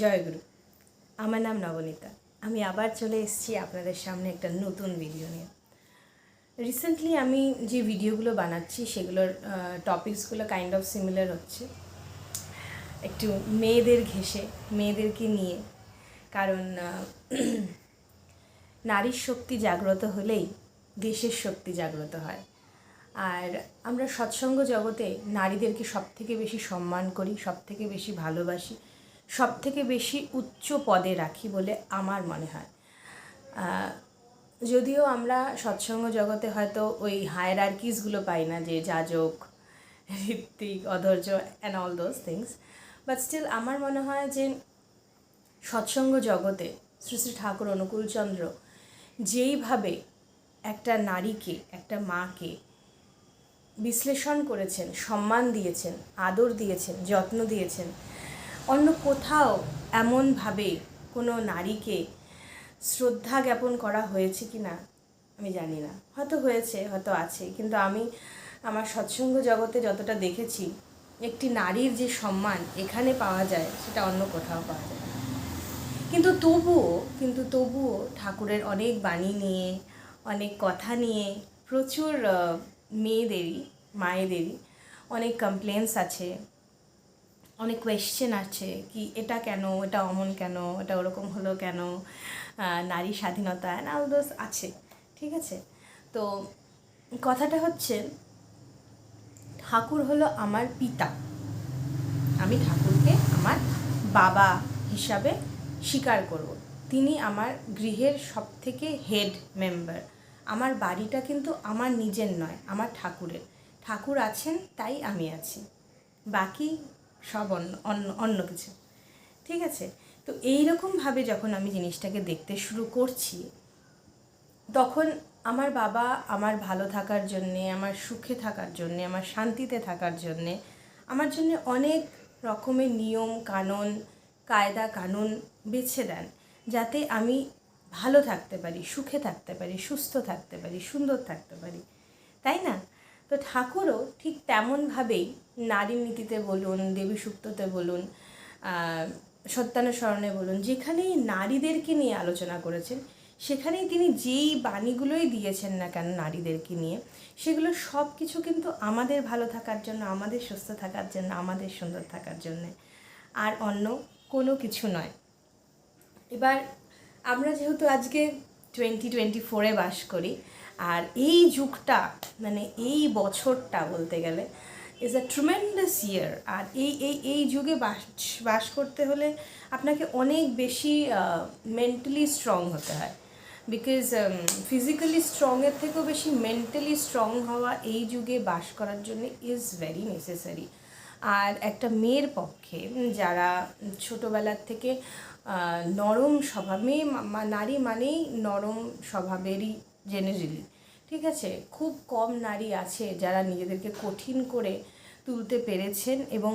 জয়গুরু। আমার নাম নবনীতা। আমি আবার চলে এসেছি আপনাদের সামনে একটা নতুন ভিডিও নিয়ে। রিসেন্টলি আমি যে ভিডিওগুলো বানাচ্ছি, সেগুলোর টপিকসগুলো কাইন্ড অফ সিমিলার হচ্ছে। একটু মেয়েদের ঘেসে মেয়েদেরকে নিয়ে। কারণ নারীর শক্তি জাগ্রত হলেই দেশের শক্তি জাগ্রত হয়। আর আমরা সৎসঙ্গ জগতে নারীদেরকে সব থেকে বেশি সম্মান করি সব থেকে বেশি ভালোবাসি। সব থেকে বেশি উচ্চ পদে রাখি বলে আমার মনে হয়। যদিও আমরা সৎসঙ্গ জগতে হয়তো ওই হায়ারার্কিসগুলো পাই না যে যাজক, ঋত্বিক, অধৈর্য and all those things but still আমার মনে হয় যে সৎসঙ্গ জগতে শ্রী শ্রী ঠাকুর অনুকূলচন্দ্র যেইভাবে একটা নারীকে, একটা মাকে বিশ্লেষণ করেছেন, সম্মান দিয়েছেন, আদর দিয়েছেন, যত্ন দিয়েছেন অন্য কোথাও এমনভাবে কোনো নারীকে শ্রদ্ধা জ্ঞাপন করা হয়েছে কি না, আমি জানি না। হয়তো হয়েছে, হয়তো আছে, কিন্তু আমি আমার সৎসঙ্গ জগতে যতটা দেখেছি, একটি নারীর যে সম্মান এখানে পাওয়া যায়, সেটা অন্য কোথাও পাওয়া যায়। কিন্তু তবুও কিন্তু তবুও ঠাকুরের অনেক বাণী নিয়ে, অনেক কথা নিয়ে, প্রচুর মেয়েদেরই, মায়েদেরই অনেক কমপ্লেন্স আছে। অনেক কোয়েশ্চেন আছে, কি এটা কেন, এটা অমন কেন, এটা ওরকম হলো কেন নারী স্বাধীনতা অল দোজ আছে, ঠিক আছে? তো কথাটা হচ্ছে, ঠাকুর হলো আমার পিতা। আমি ঠাকুরকে আমার বাবা হিসাবে স্বীকার করব। তিনি আমার গৃহের সব থেকে হেড মেম্বার আমার বাড়িটা কিন্তু আমার নিজের নয়, আমার ঠাকুরের। ঠাকুর আছেন, তাই আমি আছি। বাকি সব অন্য অন্য অন্য কিছু। ঠিক আছে? তো এই এইরকমভাবে যখন আমি জিনিসটাকে দেখতে শুরু করছি, তখন আমার বাবা আমার ভালো থাকার জন্যে, আমার সুখে থাকার জন্যে, আমার শান্তিতে থাকার জন্যে, আমার জন্য অনেক রকমের নিয়ম, কানুন, কায়দা, কানুন বেছে দেন, যাতে আমি ভালো থাকতে পারি, সুখে থাকতে পারি, সুস্থ থাকতে পারি, সুন্দর থাকতে পারি। তাই না? তো ঠাকুরও ঠিক তেমনভাবেই নারী নীতিতে বলুন, দেবী সুক্ততে বলুন সত্যানুসরণে বলুন, যেখানেই নারীদেরকে নিয়ে আলোচনা করেছেন, সেখানেই তিনি যেই বাণীগুলোই দিয়েছেন না কেন নারীদেরকে নিয়ে, সেগুলো সব কিছু কিন্তু আমাদের ভালো থাকার জন্য, আমাদের সুস্থ থাকার জন্য, আমাদের সুন্দর থাকার জন্যে। আর অন্য কোনো কিছু নয়। এবার আমরা যেহেতু আজকে টোয়েন্টি টোয়েন্টি ফোরে বাস করি, আর এই যুগটা মানে এই বছরটা বলতে গেলে ইজ আ ট্রুমেন্ডাস ইয়ার আর এই এই এই যুগে বাস বাস করতে হলে আপনাকে অনেক বেশি মেন্টালি স্ট্রং হতে হয়। বিকজ ফিজিক্যালি স্ট্রংয়ের থেকেও বেশি মেন্টালি স্ট্রং হওয়া এই যুগে বাস করার জন্য ইজ ভেরি নেসেসারি আর একটা মেয়ের পক্ষে যারা ছোটোবেলার থেকে নরম স্বভাব মেয়ে নারী মানেই নরম স্বভাবেরই জেনারেলি ঠিক আছে খুব কম নারী আছে যারা নিজেদেরকে কঠিন করে তুলতে পেরেছেন এবং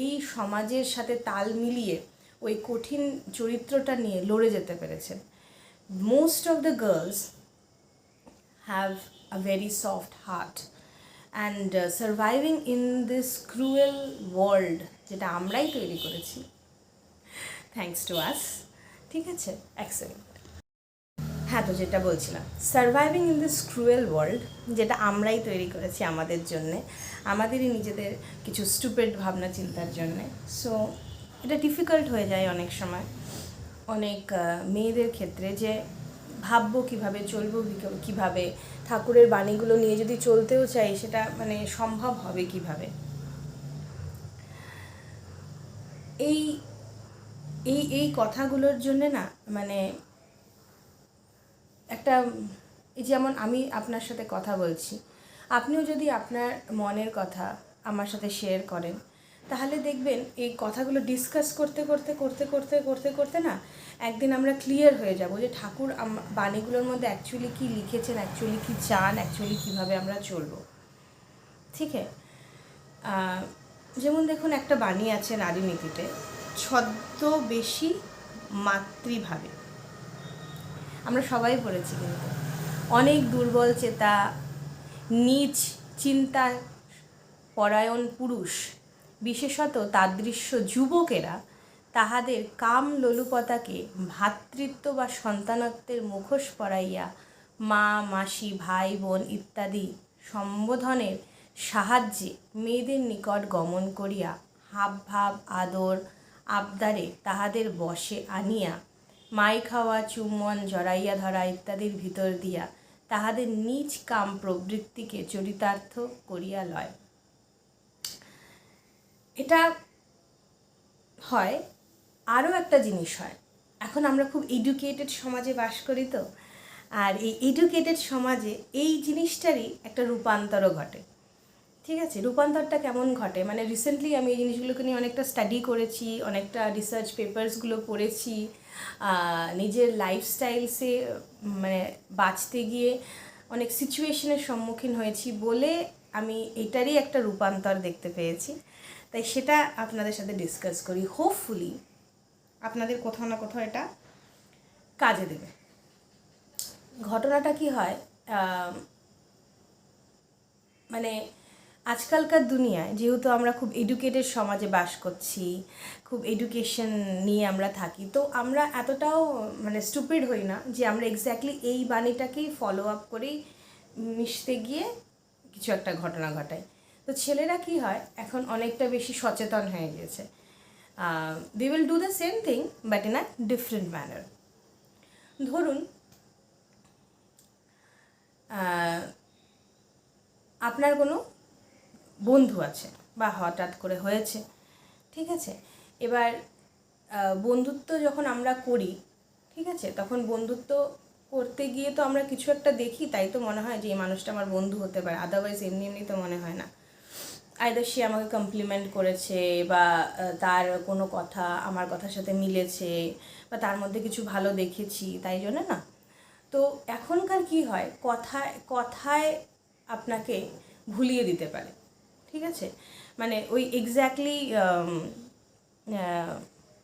এই সমাজের সাথে তাল মিলিয়ে ওই কঠিন চরিত্রটা নিয়ে লড়ে যেতে পেরেছেন। Most of the girls have a very soft heart and uh, in in this world যেটা আমরাই তৈরি করেছি থ্যাংকস টু আস ঠিক আছে অ্যাক্সেলেন্ট হ্যাঁ তো যেটা বলছিলাম। Surviving in this cruel world যেটা আমরাই তৈরি করেছি আমাদের জন্যে, আমাদেরই নিজেদের কিছু স্টুপেড ভাবনা চিন্তার জন্যে। সো এটা ডিফিকাল্ট হয়ে যায় অনেক সময়। অনেক মেয়েদের ক্ষেত্রে যে ভাববো কীভাবে, চলবো কীভাবে, ঠাকুরের বাণীগুলো নিয়ে যদি চলতেও চাই, সেটা মানে সম্ভব হবে কীভাবে? এই এই এই কথাগুলোর জন্যে না মানে একটা যেমন আমি আপনার সাথে কথা বলছি, আপনিও যদি আপনার মনের কথা আমার সাথে শেয়ার করেন, তাহলে দেখবেন এই কথাগুলো ডিসকাস করতে করতে করতে করতে করতে করতে না একদিন আমরা ক্লিয়ার হয়ে যাব যে ঠাকুর বাণীগুলোর মধ্যে অ্যাকচুয়ালি কী লিখেছেন অ্যাকচুয়ালি কী চান অ্যাকচুয়ালি কীভাবে আমরা চলবো। ঠিক যেমন দেখুন একটা বাণী আছে নারী নীতিতে, ছদ্মবেশী মাতৃভাবে। আমরা সবাই পড়েছি কিন্তু। অনেক দুর্বল চেতা নিজ চিন্তা, পরায়ণ পুরুষ, বিশেষত তাদৃশ্য যুবকেরা তাহাদের কাম লোলুপতাকে ভ্রাতৃত্ব বা সন্তানত্বের মুখোশ পরাইয়া মা, মাসি, ভাই, বোন ইত্যাদি সম্বোধনের সাহায্যে মেয়েদের নিকট গমন করিয়া হাব ভাব আদর, আবদারে তাহাদের বশে আনিয়া মাই খাওয়া, চুম্বন, জড়াইয়া ধরা ইত্যাদির ভিতর দিয়া তাহাদের নিজ কাম প্রবৃত্তিকে চরিতার্থ করিয়া লয়। এটা হয়, আরও একটা জিনিস হয়। এখন আমরা খুব এডুকেটেড সমাজে বাস করি তো। আর এই এডুকেটেড সমাজে এই জিনিসটারই একটা রূপান্তরও ঘটে। ঠিক আছে, রূপান্তরটা কেমন ঘটে? মানে রিসেন্টলি আমি এই জিনিসগুলোকে নিয়ে অনেকটা স্টাডি করেছি, অনেকটা রিসার্চ পেপার্সগুলো পড়েছি নিজের লাইফস্টাইলসে মানে বাঁচতে গিয়ে অনেক সিচুয়েশনের সম্মুখীন হয়েছি বলে আমি এটারই একটা রূপান্তর দেখতে পেয়েছি। তাই সেটা আপনাদের সাথে ডিসকাস করি। হোপফুলি আপনাদের কোথাও না কোথাও এটা কাজে দেবে। ঘটনাটা কি হয়? মানে আজকালকার দুনিয়ায় যেহেতু আমরা খুব এডুকেটেড সমাজে বাস করছি, খুব এডুকেশন নিয়ে আমরা থাকি, তো আমরা এতটাও মানে স্টুপিড হই না যে আমরা এক্স্যাক্টলি এই বাণীটাকেই ফলো আপ করেই মিশতে গিয়ে কিছু একটা ঘটনা ঘটায় তো ছেলেরা কি হয়, এখন অনেকটা বেশি সচেতন হয়ে গেছে they will do the same thing but in a different manner ধরুন আপনার কোনো বন্ধু আছে বা হঠাৎ করে হয়েছে, ঠিক আছে? এবার বন্ধুত্ব যখন আমরা করি, ঠিক আছে? তখন বন্ধুত্ব করতে গিয়ে তো আমরা কিছু একটা দেখি, তাই তো মনে হয় যে এই মানুষটা আমার বন্ধু হতে পারে আদারওয়াইজ এমনি এমনি তো মনে হয় না। আইদার সে আমাকে কমপ্লিমেন্ট করেছে বা তার কোনো কথা, আমার কথার সাথে মিলেছে বা তার মধ্যে কিছু ভালো দেখেছি, তাই জন্য না? তো এখনকার কি হয়? কথায় কথায় আপনাকে ভুলিয়ে দিতে পারে। ঠিক আছে? মানে ওই এক্স্যাক্টলি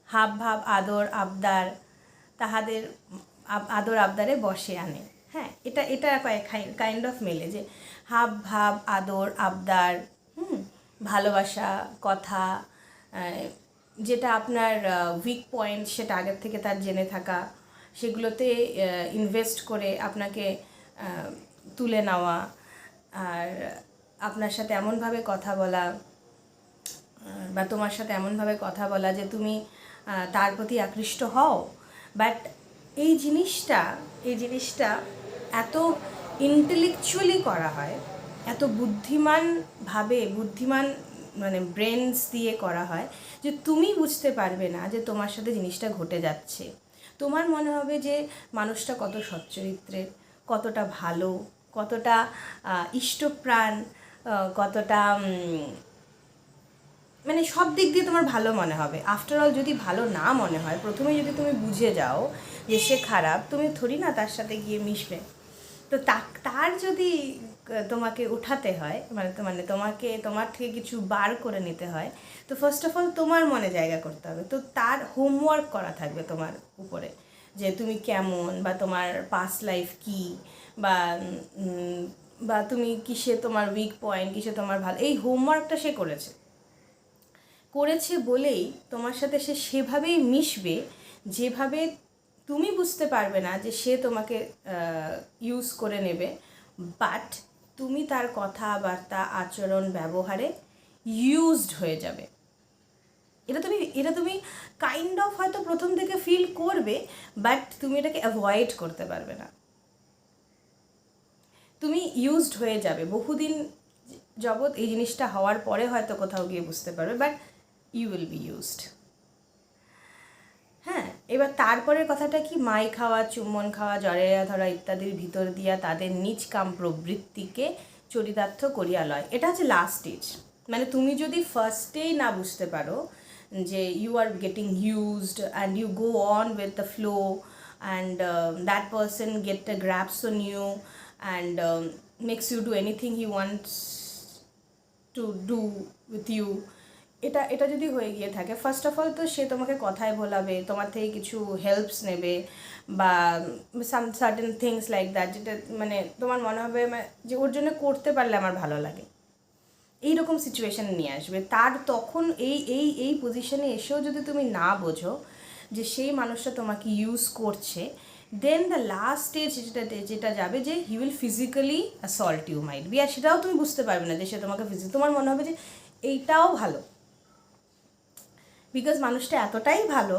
হাব ভাব, আদর, আবদার তাহাদের আদর আবদারে বসে আনে। হ্যাঁ এটা এটা কাইন্ড অফ মেলে যে হাব ভাব, আদর, আবদার, হুম, ভালোবাসা, কথা যেটা আপনার উইক পয়েন্ট সেটা আগের থেকে তার জেনে থাকা, সেগুলোতে ইনভেস্ট করে আপনাকে তুলে নেওয়া, আর আপনার সাথে এমনভাবে কথা বলা বা তোমার সাথে এমনভাবে কথা বলা যে তুমি তার প্রতি আকৃষ্ট হও। বাট এই জিনিসটা এই জিনিসটা এত ইন্টেলেকচুয়ালি করা হয়, এত বুদ্ধিমানভাবে, বুদ্ধিমান মানে ব্রেনস দিয়ে করা হয় যে তুমি বুঝতে পারবে না যে তোমার সাথে জিনিসটা ঘটে যাচ্ছে। তোমার মনে হবে যে মানুষটা কত সচ্চরিত্রের, কতটা ভালো, কতটা ইষ্টপ্রাণ কতটা মানে সব দিক দিয়ে তোমার ভালো মনে হবে। আফটার অল যদি ভালো না মনে হয়, প্রথমে যদি তুমি বুঝে যাও যে সে খারাপ, তুমি থরি না তার সাথে গিয়ে মিশবে তো তার যদি তোমাকে উঠাতে হয় মানে মানে তোমাকে, তোমার থেকে কিছু বার করে নিতে হয়, তো ফার্স্ট অফ অল তোমার মনে জায়গা করতে হবে। তো তার হোমওয়ার্ক করা থাকবে তোমার উপরে, যে তুমি কেমন বা তোমার পাস্ট লাইফ কি, বা বা তুমি কিসে তোমার উইক পয়েন্ট কিসে তোমার ভালো, এই হোমওয়ার্কটা সে করেছে। করেছে বলেই তোমার সাথে সে সেভাবেই মিশবে, যেভাবে তুমি বুঝতে পারবে না যে সে তোমাকে ইউজ করে নেবে। বাট তুমি তার কথাবার্তা আচরণ, ব্যবহারে ইউজড হয়ে যাবে। এটা তুমি এটা তুমি কাইন্ড অফ হয়তো প্রথম থেকে ফিল করবে বাট তুমি এটাকে অ্যাভয়েড করতে পারবে না। তুমি ইউজড হয়ে যাবে। বহুদিন জগৎ এই জিনিসটা হওয়ার পরে হয়তো কোথাও গিয়ে বুঝতে পারবে but you will be used হ্যাঁ এবার তারপরের কথাটা কি? মাই খাওয়া, চুম্বন খাওয়া জড়াইয়া ধরা ইত্যাদির ভিতর দিয়া তাদের নিজ কাম প্রবৃত্তিকে চরিতার্থ করিয়া লয়। এটা হচ্ছে লাস্ট স্টেজ মানে তুমি যদি ফার্স্টেই না বুঝতে পারো যে you are getting used and you go on with the flow and that person get a grasp on you and makes you do anything he wants to do with you এটা এটা যদি হয়ে গিয়ে থাকে ফার্স্ট অফ অল তো সে তোমাকে কথায় বলাবে, তোমার থেকে কিছু হেল্পস নেবে বা some certain things like that যেটা মানে তোমার মনে হবে মা- যে ওর জন্য করতে পারলে আমার ভালো লাগে। এইরকম সিচুয়েশানে নিয়ে আসবে। তার তখন এই এই এই পজিশনে এসেও যদি তুমি না বোঝো যে সেই মানুষটা তোমাকে ইউজ করছে দেন দ্য লাস্ট স্টেজ যেটা যেটা যাবে যে he will physically assault you might be আর সেটাও তুমি বুঝতে পারবে না যে সে তোমাকে ফিজিক তোমার মনে হবে যে এইটাও ভালো। বিকজ মানুষটা এতটাই ভালো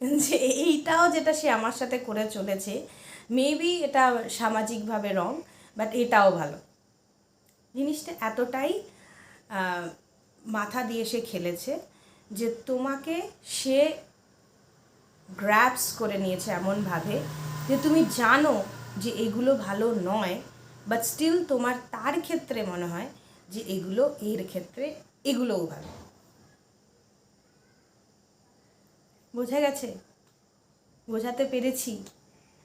যে এইটাও যেটা সে আমার সাথে করে চলেছে মেবি এটা সামাজিকভাবে রং বাট এটাও ভালো। জিনিসটা এতটাই মাথা দিয়ে সে খেলেছে যে তোমাকে সে গ্র্যাপস করে নিয়েছে এমনভাবে যে তুমি জানো যে এগুলো ভালো নয় বাট স্টিল তোমার তার ক্ষেত্রে মনে হয় যে এগুলো এর ক্ষেত্রে এগুলোও ভালো। বোঝা গেছে? বোঝাতে পেরেছি?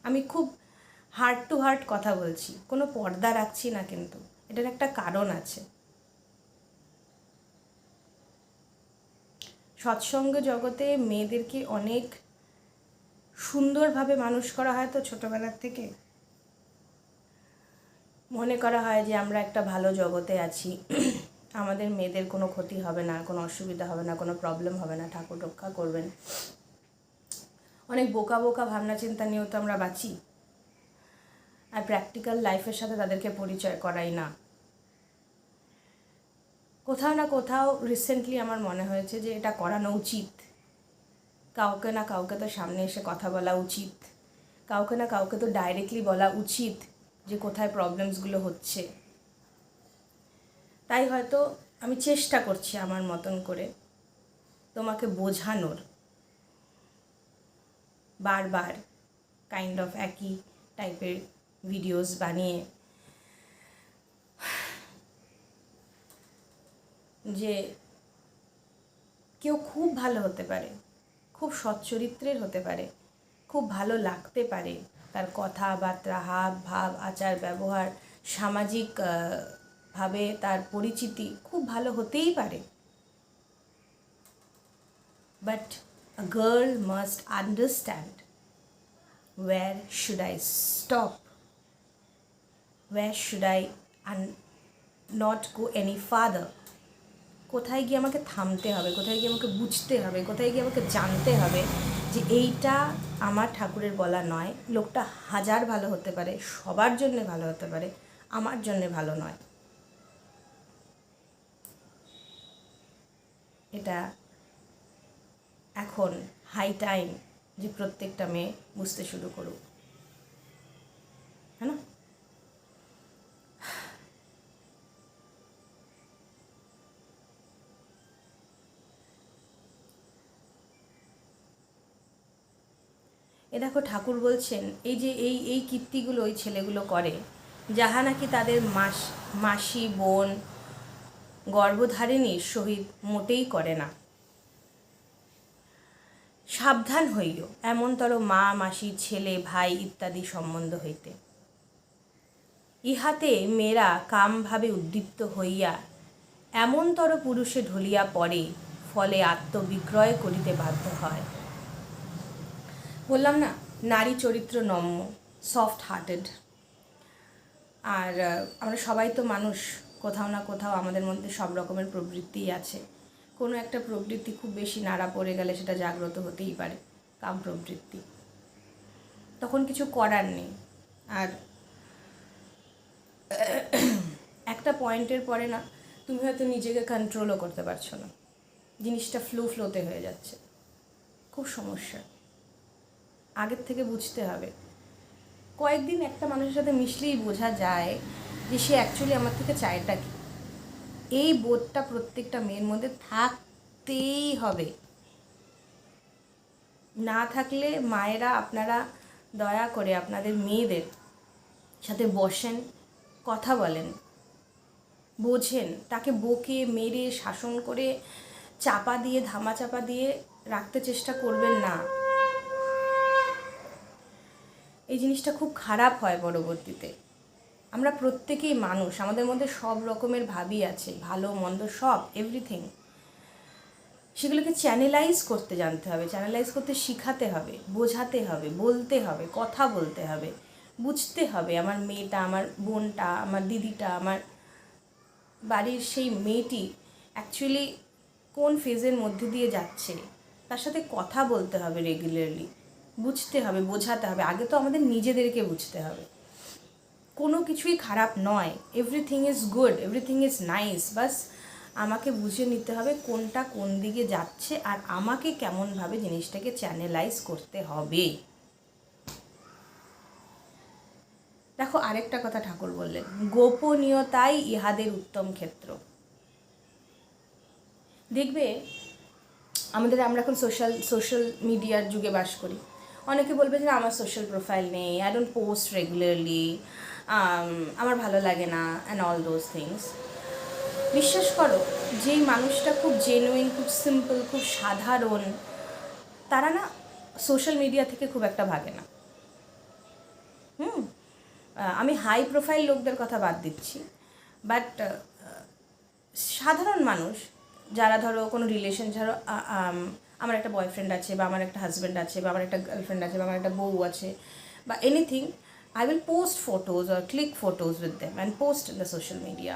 আমি খুব হার্ট টু হার্ট কথা বলছি, কোনো পর্দা রাখছি না কিন্তু, এটার একটা কারণ আছে। সৎসঙ্গ জগতে মেয়েদেরকে অনেক সুন্দরভাবে মানুষ করা হয় তো ছোটোবেলার থেকে? মনে করা হয় যে আমরা একটা ভালো জগতে আছি। আমাদের মেয়েদের কোনো ক্ষতি হবে না, কোনো অসুবিধা হবে না, কোনো প্রবলেম হবে না, ঠাকুর রক্ষা করবেন। অনেক বোকা বোকা ভাবনা চিন্তা নিয়েও তো আমরা বাঁচি। আর প্র্যাকটিক্যাল লাইফের সাথে তাদেরকে পরিচয় করাই না। কোথাও না কোথাও রিসেন্টলি আমার মনে হয়েছে যে এটা করানো উচিত। কাউকে না কাউকে তো সামনে এসে কথা বলা উচিত। কাউকে না কাউকে তো ডাইরেক্টলি বলা উচিত যে কোথায় প্রবলেমসগুলো হচ্ছে। তাই হয়তো আমি চেষ্টা করছি আমার মতন করে তোমাকে বোঝানোর। বারবার কাইন্ড অফ একই টাইপের ভিডিওস বানিয়ে যে কেউ খুব ভালো হতে পারে। খুব সচ্চরিত্রের হতে পারে। খুব ভালো লাগতে পারে। তার কথাবার্তা, হাব, ভাব, আচার, ব্যবহার, সামাজিক ভাবে তার পরিচিতি খুব ভালো হতেই পারে। But a girl must understand where should I stop where should I not go any further কোথায় গিয়ে আমাকে থামতে হবে, কোথায় গিয়ে আমাকে বুঝতে হবে, কোথায় গিয়ে আমাকে জানতে হবে যে এইটা আমার ঠাকুরের বলা নয়। লোকটা হাজার ভালো হতে পারে, সবার জন্যে ভালো হতে পারে, আমার জন্য ভালো নয়। এটা এখন হাই টাইম যে প্রত্যেকটা মেয়ে বুঝতে শুরু করুক। এ দেখো ঠাকুর বলছেন, এই যে এই এই কীর্তিগুলো ওই ছেলেগুলো করে, যাহা নাকি তাদের মাস, মাসি, বোন গর্ভধারিণীর সহিত মোটেই করে না। সাবধান হইল এমনতর মা, মাসি, ছেলে, ভাই ইত্যাদি সম্বন্ধ হইতে। ইহাতে মেয়েরা কামভাবে উদ্দীপ্ত হইয়া এমনতর পুরুষে ঢলিয়া পড়ে, ফলে আত্মবিক্রয় করিতে বাধ্য হয়। বললাম না, নারী চরিত্র নম্য সফট হার্টেড আর আমরা সবাই তো মানুষ, কোথাও না কোথাও আমাদের মধ্যে সব রকমের প্রবৃত্তিই আছে। কোনো একটা প্রবৃত্তি খুব বেশি নাড়া পড়ে গেলে সেটা জাগ্রত হতেই পারে, কাম প্রবৃত্তি। তখন কিছু করার নেই। আর, একটা পয়েন্টের পরে না, তুমি হয়তো নিজেকে কন্ট্রোলও করতে পারছ না। জিনিসটা ফ্লো ফ্লোতে হয়ে যাচ্ছে। খুব সমস্যা। আগের থেকে বুঝতে হবে। কয়েকদিন একটা মানুষের সাথে মিশলেই বোঝা যায় যে সে অ্যাকচুয়ালি আমার থেকে চায়টা কি। এই বোধটা প্রত্যেকটা মেয়ের মধ্যে থাকতেই হবে। না থাকলে মায়েরা আপনারা দয়া করে আপনাদের মেয়েদের সাথে বসেন, কথা বলেন, বোঝেন, তাকে বকে মেরে, শাসন করে, চাপা দিয়ে ধামা চাপা দিয়ে রাখতে চেষ্টা করবেন না। এই জিনিসটা খুব খারাপ হয় পরবর্তীতে। আমরা প্রত্যেকেই মানুষ, আমাদের মধ্যে সব রকমের ভাবই আছে, ভালো, মন্দ, সব এভরিথিং সেগুলোকে চ্যানেলাইজ করতে জানতে হবে চ্যানেলাইজ করতে শিখাতে হবে, বোঝাতে হবে, বলতে হবে, কথা বলতে হবে, বুঝতে হবে আমার মেয়েটা, আমার বোনটা, আমার দিদিটা, আমার বাড়ির সেই মেয়েটি অ্যাকচুয়ালি কোন ফেজের মধ্যে দিয়ে যাচ্ছে। তার সাথে কথা বলতে হবে রেগুলারলি বুঝতে হবে, বোঝাতে হবে। আগে তো আমাদের নিজেদেরকে বুঝতে হবে। কোনো কিছুই খারাপ নয়। Everything is good everything is nice বাস আমাকে বুঝে নিতে হবে কোনটা কোন দিকে যাচ্ছে আর আমাকে কেমনভাবে জিনিসটাকে চ্যানেলাইজ করতে হবে। দেখো, আরেকটা কথা ঠাকুর বললেন, গোপনীয়তাই ইহাদের উত্তম ক্ষেত্র। দেখবে, আমাদের আমরা এখন সোশ্যাল সোশ্যাল মিডিয়ার যুগে বাস করি। অনেকে বলবে যে আমার সোশ্যাল প্রোফাইল নেই আই ডোন্ট পোস্ট রেগুলারলি আমার ভালো লাগে না অ্যান্ড অল দোজ থিংস বিশ্বাস করো যেই মানুষটা খুব জেনুইন খুব সিম্পল খুব সাধারণ তারা না সোশ্যাল মিডিয়া থেকে খুব একটা ভাগে না। হুম আমি হাই প্রোফাইল লোকদের কথা বাদ দিচ্ছি বাট সাধারণ মানুষ যারা ধরো কোনো রিলেশন আম, আমার একটা বয়ফ্রেন্ড আছে বা আমার একটা হাজব্যান্ড আছে বা আমার একটা গার্লফ্রেন্ড আছে বা আমার একটা বউ আছে বা anything I will post photos or click photos with them and post in the social media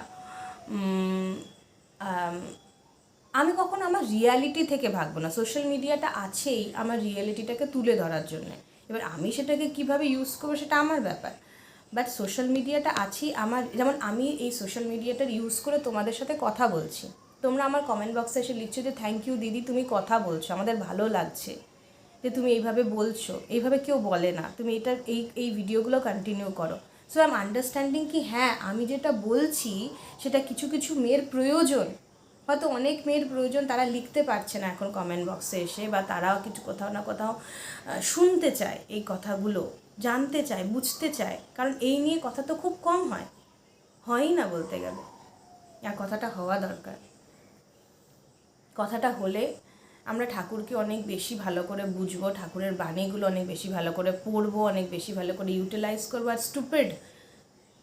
আমি কখনো আমার রিয়ালিটি থেকে ভাগবো না। সোশ্যাল মিডিয়াটা আছেই আমার রিয়ালিটিটাকে তুলে ধরার জন্য। এবার আমি সেটাকে কীভাবে ইউজ করব সেটা আমার ব্যাপার। বাট সোশ্যাল মিডিয়াটা আছেই আমার, যেমন আমি এই সোশ্যাল মিডিয়াটার ইউজ করে তোমাদের সাথে কথা বলছি। তোমরা আমার কমেন্ট বক্সে এসে লিখছো যে থ্যাংক ইউ দিদি, তুমি কথা বলছো, আমাদের ভালো লাগছে যে তুমি এইভাবে বলছো, এইভাবে কেউ বলে না। তুমি এটা, এই এই ভিডিওগুলো কন্টিনিউ করো। সো আই এম আন্ডারস্ট্যান্ডিং কি হ্যাঁ আমি যেটা বলছি, সেটা কিছু কিছু মেয়ের প্রয়োজন। হয়তো অনেক মেয়ের প্রয়োজন, তারা লিখতে পারছে না এখন কমেন্ট বক্সে এসে, বা তারাও কিছু কোথাও না কোথাও শুনতে চায় এই কথাগুলো, জানতে চায়, বুঝতে চায়। কারণ এই নিয়ে কথা তো খুব কম হয়। হয়ই না বলতে গেলে। আর কথাটা হওয়া দরকার। কথাটা হলে আমরা ঠাকুরকে অনেক বেশি ভালো করে বুঝব, ঠাকুরের বাণীগুলো অনেক বেশি ভালো করে পড়ব, অনেক বেশি ভালো করে ইউটিলাইজ করব আর স্টুপিড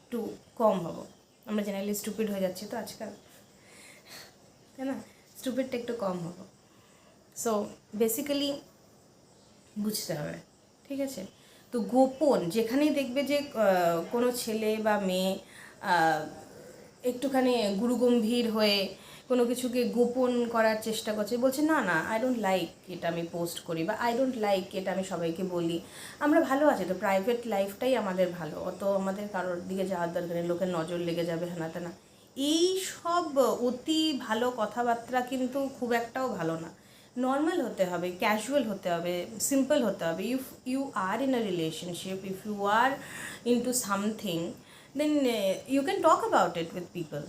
একটু কম হব। আমরা জেনারেলি স্টুপিড হয়ে যাচ্ছি তো আজকাল। তাই না? স্টুপিডটা একটু কম হব। সো বেসিক্যালি বুঝতে হবে, ঠিক আছে? তো গোপন, যেখানেই দেখবে যে কোনো ছেলে বা মেয়ে একটুখানি গুরুগম্ভীর হয়ে কোনো কিছুকে গোপন করার চেষ্টা করছে। বলছে, না না আই ডোন্ট লাইক এটা আমি পোস্ট করি বা আই ডোন্ট লাইক এটা আমি সবাইকে বলি। আমরা ভালো আছি তো প্রাইভেট লাইফটাই আমাদের ভালো। অত আমাদের কারোর দিকে যাওয়ার দরকার নেই, লোকের নজর লেগে যাবে হ্যানা তেনা। এই সব অতি ভালো কথাবার্তা কিন্তু খুব একটাও ভালো না। নর্মাল হতে হবে ক্যাজুয়াল হতে হবে সিম্পল হতে হবে। If you are in a relationship if you are into something then you can talk about it with people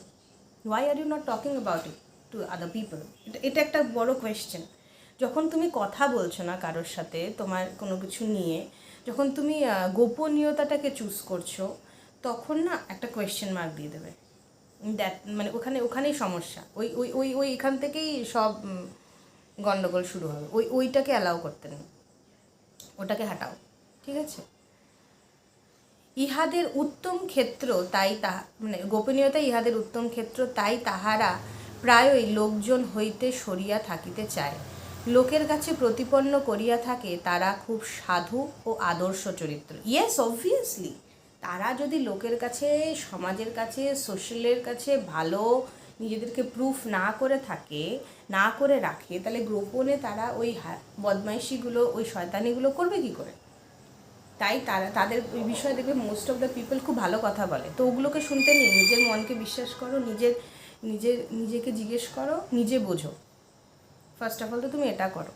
why are you not talking about it to other people এটা একটা বড় question যখন তুমি কথা বলছো না কারোর সাথে তোমার কোনো কিছু নিয়ে যখন তুমি গোপনীয়তাটাকে চুজ করছ তখন না একটা কোয়েশ্চেন মার্ক দিয়ে দেবে। দ্যাট মানে ওখানে ওখানেই সমস্যা। ওই ওই ওই ওই এখান থেকেই সব উম, গন্ডগোল শুরু হবে। ওই ওইটাকে অ্যালাউ করতে নেই। ওটাকে হাঁটাও। ঠিক আছে? ইহাদের উত্তম ক্ষেত্র তাই তাহা মানে গোপনীয়তা ইহাদের উত্তম ক্ষেত্র তাই তাহারা প্রায়ই লোকজন হইতে সরিয়া থাকিতে চায়। লোকের কাছে প্রতিপন্ন করিয়া থাকে, তারা খুব সাধু ও আদর্শ চরিত্র। ইয়েস অবভিয়াসলি তারা যদি লোকের কাছে, সমাজের কাছে সোশ্যালের কাছে ভালো, নিজেদেরকে প্রুফ না করে থাকে, না করে রাখে, তাহলে গোপনে তারা ওই বদমাইশিগুলো, ওই শয়তানিগুলো করবে কি করে? তাই তারা, তাদের ওই বিষয়ে দেখবে মোস্ট অফ দ্য পিপল খুব ভালো কথা বলে। তো ওগুলোকে শুনতে নেই নিজের মনকে বিশ্বাস করো, নিজের নিজের, নিজেকে জিজ্ঞেস করো, নিজে বোঝো। ফার্স্ট অফ অল তো তুমি এটা করো।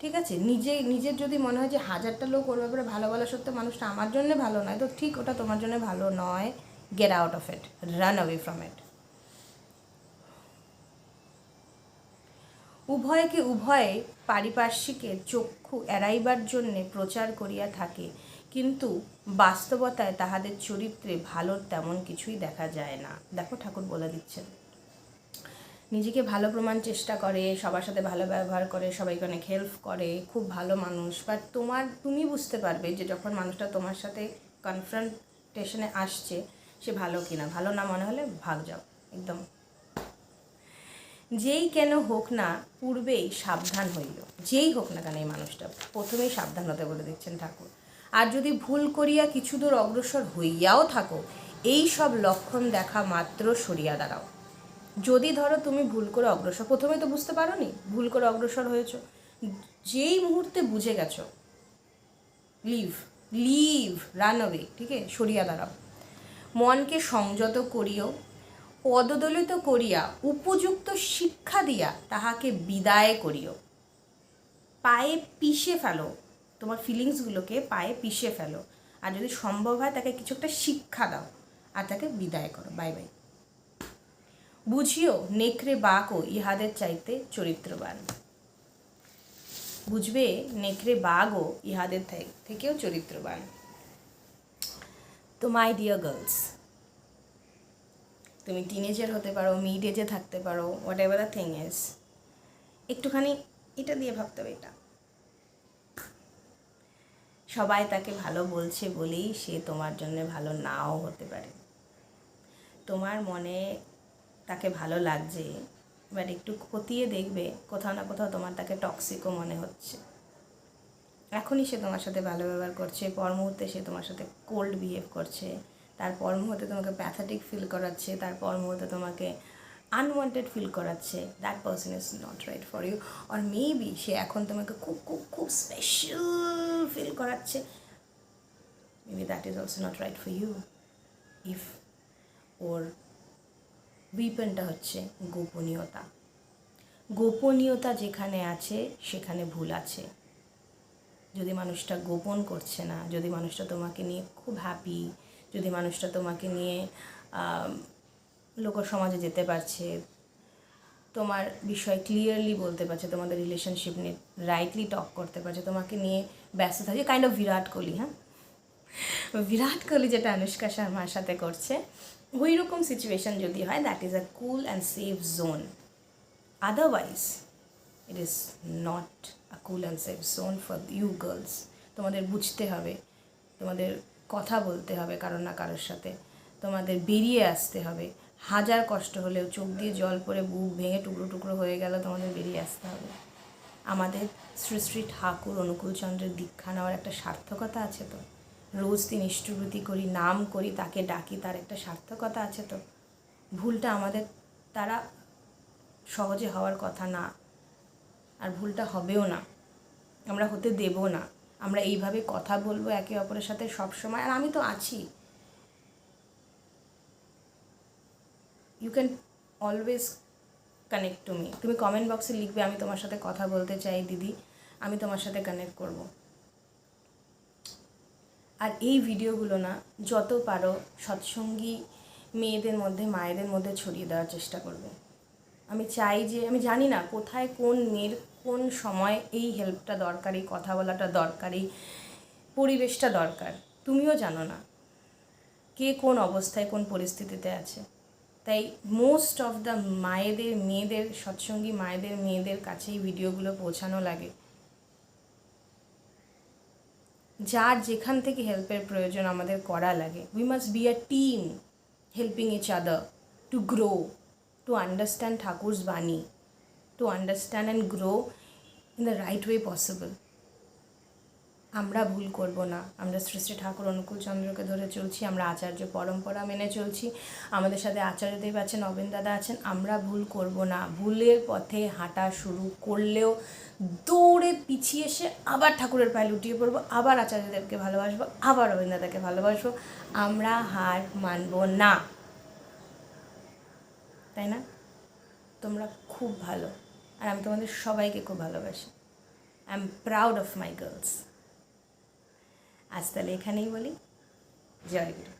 ঠিক আছে? নিজে, নিজের যদি মনে হয় যে হাজারটা লোক ওর ব্যাপারে ভালো বলা সত্ত্বেও মানুষটা আমার জন্য ভালো নয়, তো ঠিক ওটা তোমার জন্য ভালো নয়। Get out of it run away from it উভয়কে উভয়ে পারিপার্শ্বিকের চক্ষু এড়াইবার জন্যে প্রচার করিয়া থাকে। কিন্তু বাস্তবতায় তাহাদের চরিত্রে ভালোর তেমন কিছুই দেখা যায় না। দেখো ঠাকুর বলে দিচ্ছেন। নিজেকে ভালো প্রমাণ চেষ্টা করে, সবার সাথে ভালো ব্যবহার করে, সবাইকে অনেক হেল্প করে, খুব ভালো মানুষ। বা তোমার, তুমি বুঝতে পারবে যে যখন মানুষটা তোমার সাথে কনফ্রন্টেশনে আসছে, সে ভালো কিনা। ভালো না মনে হলে ভাগ যাও। একদম। যেই কেন হোক না, পূর্বেই সাবধান হইল যেই হোক না কেন এই মানুষটা, প্রথমেই সাবধান হতে বলে দিচ্ছেন ঠাকুর। আর যদি ভুল করিয়া কিছু দূর অগ্রসর হইয়াও থাকো, এই সব লক্ষণ দেখা মাত্র সরিয়া দাঁড়াও। যদি ধরো তুমি ভুল করে অগ্রসর, প্রথমে তো বুঝতে পারো নি ভুল করে অগ্রসর হয়েছো, যেই মুহূর্তে বুঝে গেছো লিভ লিভ রান ঠিক আছে, সরিয়া দাঁড়াও। মনকে সংযত করিও, পদদলিত করিয়া, উপযুক্ত শিক্ষা দিয়া তাহাকে বিদায় করিও। পায়ে পিষে ফেলো তোমার ফিলিংসগুলোকে পায়ে পিষে ফেলো। আর যদি সম্ভব হয় তাকে কিছু একটা শিক্ষা দাও আর তাকে বিদায় করো। বাই বাই বুঝিও, নেকড়ে বাঘও ইহাদের চাইতে চরিত্রবান। বুঝবে, নেকড়ে বাঘও ইহাদের থেকেও চরিত্রবান। তো মাই ডিয়ার গার্লস তুমি টিনেজার হতে পারো মিড এজে থাকতে পারো whatever the thing is একটুখানি এটা দিয়ে ভাবতে হবে এটা। সবাই তাকে ভালো বলছে বলেই সে তোমার জন্য ভালো নাও হতে পারে। তোমার মনে তাকে ভালো লাগছে বাট একটু খতিয়ে দেখবে, কোথাও না কোথাও তোমার তাকে টক্সিকও মনে হচ্ছে। এখনই সে তোমার সাথে ভালো ব্যবহার করছে, পর মুহূর্তে সে তোমার সাথে কোল্ড বিহেভ করছে তারপর মুহূর্তে তোমাকে প্যাথাটিক ফিল করাচ্ছে, তার পর মুহূর্তে তোমাকে আনওয়ান্টেড ফিল করাচ্ছে that person is not right for you R maybe সে এখন তোমাকে খুব খুব খুব স্পেশাল ফিল করাচ্ছে maybe that is also not right for you if ওর উইপেনটা হচ্ছে গোপনীয়তা। গোপনীয়তা যেখানে আছে, সেখানে ভুল আছে। যদি মানুষটা গোপন করছে না, যদি মানুষটা তোমাকে নিয়ে খুব হ্যাপি যদি মানুষটা তোমাকে নিয়ে আম, লোক সমাজে যেতে পারছে তোমার বিষয় ক্লিয়ারলি বলতে পারছে তোমাদের রিলেশনশিপ নিয়ে রাইটলি টক করতে পারছে তোমাকে নিয়ে ব্যস্ত থাকে কাইন্ড অফ বিরাট কোহলি হ্যাঁ? বিরাট কোহলি যেটা অনুষ্কা শর্মার সাথে করছে ওই রকম সিচুয়েশন যদি হয় that is a cool and safe zone otherwise it is not a cool and safe zone for you girls তোমাদের বুঝতে হবে তোমাদের কথা বলতে হবে কারোর না কারোর সাথে তোমাদের বেরিয়ে আসতে হবে। হাজার কষ্ট হলেও চোখ দিয়ে জল পড়ে বুক ভেঙে টুকরো টুকরো হয়ে গেল, তোমাদের বেরিয়ে আসতে হবে। আমাদের শ্রী শ্রী ঠাকুর অনুকূলচন্দ্রের দীক্ষা নেওয়ার একটা সার্থকতা আছে তো? রোজ দিন ইষ্টভূতি করি, নাম করি, তাকে ডাকি, তার একটা সার্থকতা আছে তো? ভুলটা আমাদের তারা সহজে হওয়ার কথা না, আর ভুলটা হবেও না। আমরা হতে দেব না। আমরা এইভাবে কথা বলব একে অপরের সাথে সব সময় আর আমি তো আছি। You can always connect to me তুমি কমেন্ট বক্সে লিখবে, আমি তোমার সাথে কথা বলতে চাই, দিদি। আমি তোমার সাথে কানেক্ট করব। আর এই ভিডিওগুলো না, যত পারো সৎসঙ্গী মেয়েদের মধ্যে, মায়েদের মধ্যে ছড়িয়ে দেওয়ার চেষ্টা করবে। আমি চাই যে, আমি জানি না কোথায় কোন মেয়ের কোন সময় এই হেল্পটা দরকারি কথা বলাটা দরকারি পরিবেশটা দরকার। তুমিও জানো না কে কোন অবস্থায় কোন পরিস্থিতিতে আছে। তাই মোস্ট অফ দ্য মায়েদের, মেয়েদের, সৎসঙ্গী মায়েদের, মেয়েদের কাছেই ভিডিওগুলো পৌঁছানো লাগে। যার যেখান থেকে হেল্পের প্রয়োজন আমাদের করা লাগে। We must be a team helping each other to grow to understand Thakur's বাণী to understand and grow in the right way possible আমরা ভুল করব না। আমরা শ্রী শ্রী ঠাকুর অনুকূল চন্দ্রকে ধরে চলছি, আমরা আচার্য পরম্পরা মেনে চলছি। আমাদের সাথে আচার্যদেব আছেন অবিন দাদা আছেন, আমরা ভুল করব না। ভুলের পথে হাঁটা শুরু করলেও দৌড়ে পিছিয়ে এসে আবার ঠাকুরের পায়ে লুটিয়ে পড়ব, আবার আচার্যদেবকে ভালোবাসবো, আবার অবিন দাদাকে ভালোবাসবো। আমরা হার মানব না। তাই না? তোমরা খুব ভালো। আর আমি তোমাদের সবাইকে খুব ভালোবাসি। I am proud of my girls. আজ তাহলে এখানেই বলি জয় গুরু